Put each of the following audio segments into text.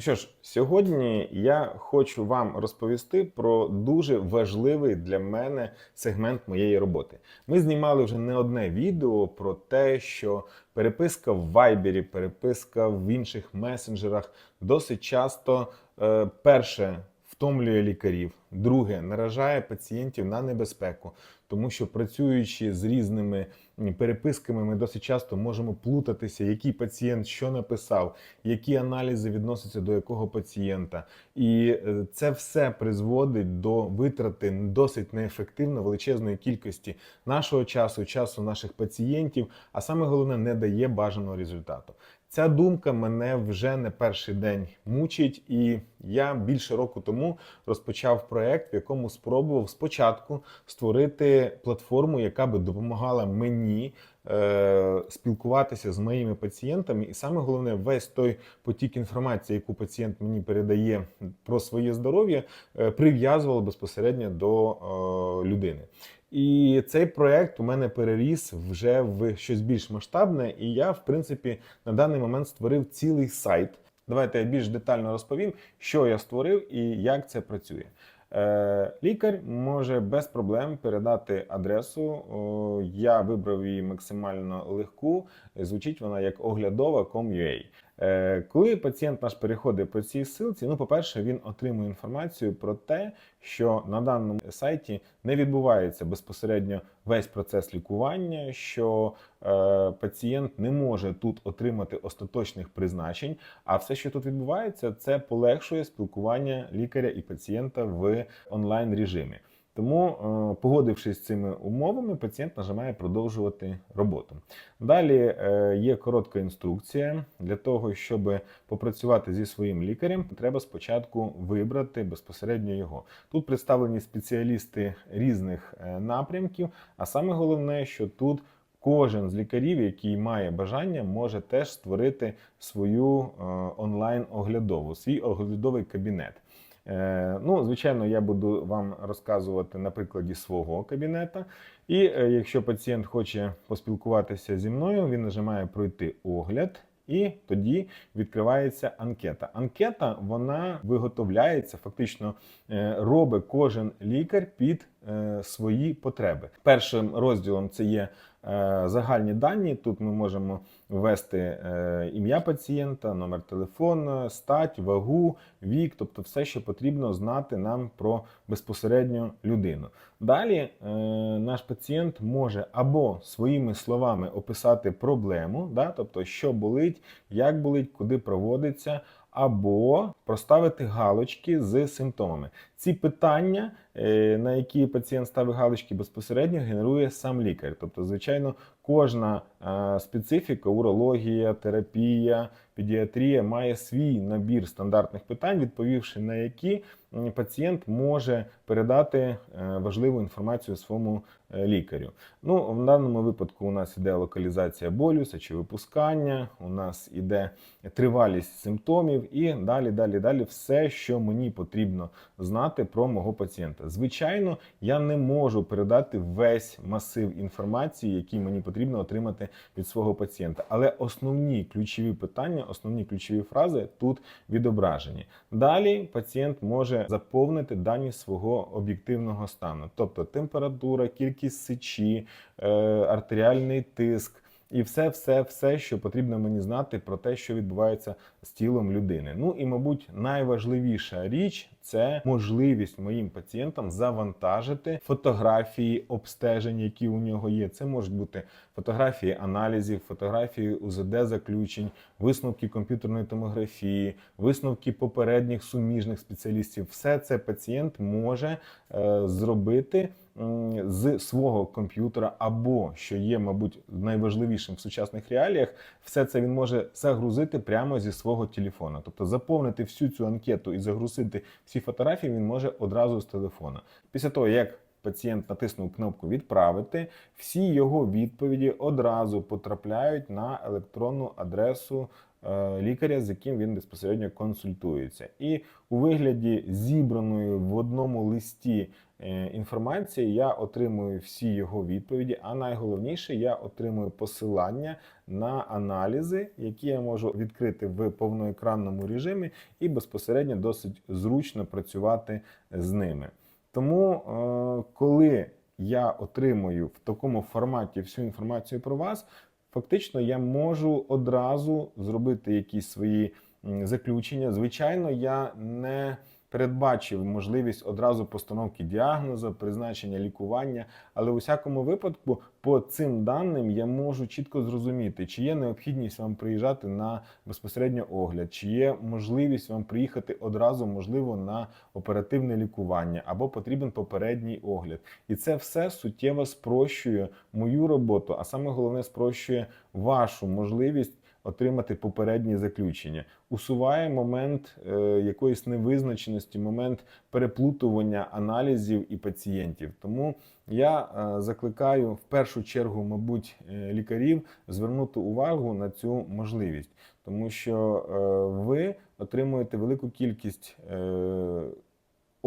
Ну що ж, сьогодні я хочу вам розповісти про дуже важливий для мене сегмент моєї роботи. Ми знімали вже не одне відео про те, що переписка в Viber, переписка в інших месенджерах досить часто е, перше втомлює лікарів, друге наражає пацієнтів на небезпеку, тому що працюючи з різними переписками, ми досить часто можемо плутатися, який пацієнт що написав, які аналізи відносяться до якого пацієнта. І е, це все призводить до витрати досить неефективно величезної кількості нашого часу, часу наших пацієнтів, а саме головне не дає бажаного результату. Ця думка мене вже не перший день мучить, і я більше року тому розпочав проект, в якому спробував спочатку створити платформу, яка би допомагала мені е, спілкуватися з моїми пацієнтами, і саме головне, весь той потік інформації, яку пацієнт мені передає про своє здоров'я, е, прив'язував безпосередньо до е, людини. І цей проект у мене переріс вже в щось більш масштабне, і я, в принципі, на даний момент створив цілий сайт. Давайте я більш детально розповім, що я створив і як це працює. Е, Лікар може без проблем передати адресу. Я вибрав її максимально легку. Звучить вона як оглядова.com.ua. Е, Коли пацієнт наш переходить по цій ссылці, ну, по-перше, він отримує інформацію про те, що на даному сайті не відбувається безпосередньо весь процес лікування, що е, пацієнт не може тут отримати остаточних призначень. А все, що тут відбувається, це полегшує спілкування лікаря і пацієнта в онлайн режимі. Тому, е, погодившись з цими умовами, пацієнт нажимає продовжувати роботу. Далі е, є коротка інструкція для того, щоб попрацювати зі своїм лікарем, треба спочатку вибрати безпосередньо його. Тут представлені спеціалісти різних е, напрямків, а саме головне, що тут кожен з лікарів, який має бажання, може теж створити свою онлайн оглядову, свій оглядовий кабінет. Е, Ну, звичайно, я буду вам розказувати на прикладі свого кабінета. І е, якщо пацієнт хоче поспілкуватися зі мною, він нажимає пройти огляд. І тоді відкривається анкета. Анкета вона виготовляється, фактично е, робить кожен лікар під свої потреби. Першим розділом це є е, загальні дані. Тут ми можемо ввести е, ім'я пацієнта, номер телефону, стать, вагу, вік, тобто все, що потрібно знати нам про безпосередньо людину. Далі е, наш пацієнт може або своїми словами описати проблему, да, тобто що болить, як болить, куди проводиться. Або проставити галочки з симптомами. Ці питання, е, на які пацієнт ставить галочки, безпосередньо генерує сам лікар. Тобто, звичайно, кожна специфіка, урологія, терапія, педіатрія має свій набір стандартних питань, відповівши на які пацієнт може передати е, важливу інформацію своєму е, лікарю. Ну, в даному випадку у нас іде локалізація болю, сечовипускання, у нас іде тривалість симптомів і далі, далі, далі, все, що мені потрібно знати про мого пацієнта. Звичайно, я не можу передати весь масив інформації, який мені потрібно отримати від свого пацієнта. Але основні ключові питання, основні ключові фрази тут відображені. Далі пацієнт може заповнити дані свого об'єктивного стану, тобто температура, кількість сечі, е, артеріальний тиск. І все, все, все, що потрібно мені знати про те, що відбувається з тілом людини. Ну і, мабуть, найважливіша річ це можливість моїм пацієнтам завантажити фотографії обстежень, які у нього є. Це можуть бути фотографії аналізів, фотографії УЗД заключень, висновки комп'ютерної томографії, висновки попередніх суміжних спеціалістів. Все це пацієнт може е, зробити з свого комп'ютера, або що є, мабуть, найважливішим в сучасних реаліях, все це він може загрузити прямо зі свого телефона. Тобто заповнити всю цю анкету і загрузити всі фотографії він може одразу з телефона. Після того, як пацієнт натиснув кнопку Відправити, всі його відповіді одразу потрапляють на електронну адресу лікаря, з яким він безпосередньо консультується. І у вигляді зібраної в одному листі е, інформації я отримую всі його відповіді. А найголовніше, я отримую посилання на аналізи, які я можу відкрити в повноекранному режимі, і безпосередньо досить зручно працювати з ними. Тому, е, коли я отримую в такому форматі всю інформацію про вас, фактично я можу одразу зробити якісь свої заключення. Звичайно, я не передбачив можливість одразу постановки діагнозу, призначення лікування, але у всякому випадку по цим даним я можу чітко зрозуміти, чи є необхідність вам приїжджати на безпосередньо огляд, чи є можливість вам приїхати одразу, можливо, на оперативне лікування або потрібен попередній огляд. І це все суттєво спрощує мою роботу, а саме головне спрощує вашу можливість отримати попередні заключення, усуває момент е, якоїсь невизначеності, момент переплутування аналізів і пацієнтів. Тому я е, закликаю в першу чергу, мабуть, е, лікарів звернути увагу на цю можливість, тому що е, ви отримуєте велику кількість. Е,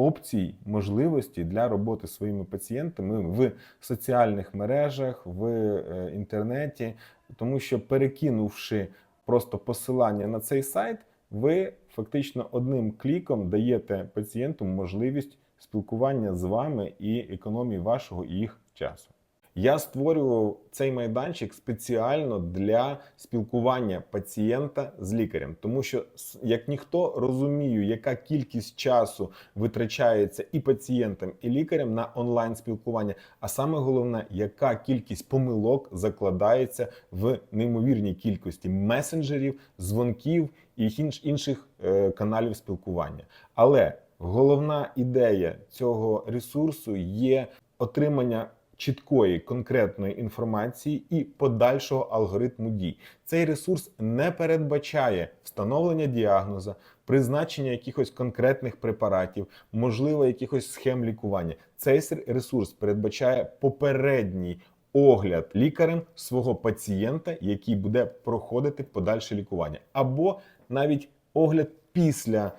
Опцій, можливості для роботи своїми пацієнтами в соціальних мережах, в е, інтернеті, тому що перекинувши просто посилання на цей сайт, ви фактично одним кліком даєте пацієнту можливість спілкування з вами і економії вашого і їх часу. Я створював цей майданчик спеціально для спілкування пацієнта з лікарем, тому що як ніхто розумію, яка кількість часу витрачається і пацієнтам, і лікарям на онлайн спілкування. А саме головне, яка кількість помилок закладається в неймовірній кількості месенджерів, дзвонків і інш- інших е, каналів спілкування. Але головна ідея цього ресурсу є отримання чіткої конкретної інформації і подальшого алгоритму дій. Цей ресурс не передбачає встановлення діагноза, призначення якихось конкретних препаратів, можливо, якихось схем лікування. Цей ресурс передбачає попередній огляд лікарем свого пацієнта, який буде проходити подальше лікування, або навіть огляд після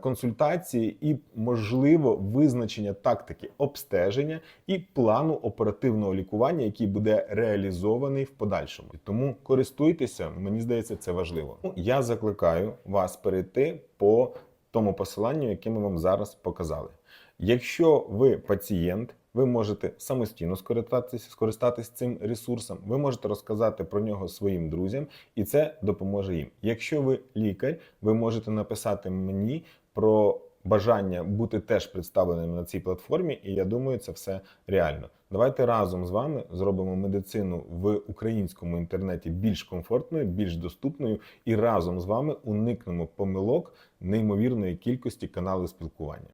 консультації і можливо визначення тактики обстеження і плану оперативного лікування, який буде реалізований в подальшому. Тому користуйтеся, мені здається, це важливо. Ну, Я закликаю вас перейти по тому посиланню, яке ми вам зараз показали. Якщо ви пацієнт, ви можете самостійно скористатися, скористатись цим ресурсом, ви можете розказати про нього своїм друзям, і це допоможе їм. Якщо ви лікар, ви можете написати мені про бажання бути теж представленим на цій платформі, і я думаю, це все реально. Давайте разом з вами зробимо медицину в українському інтернеті більш комфортною, більш доступною, і разом з вами уникнемо помилок неймовірної кількості каналів спілкування.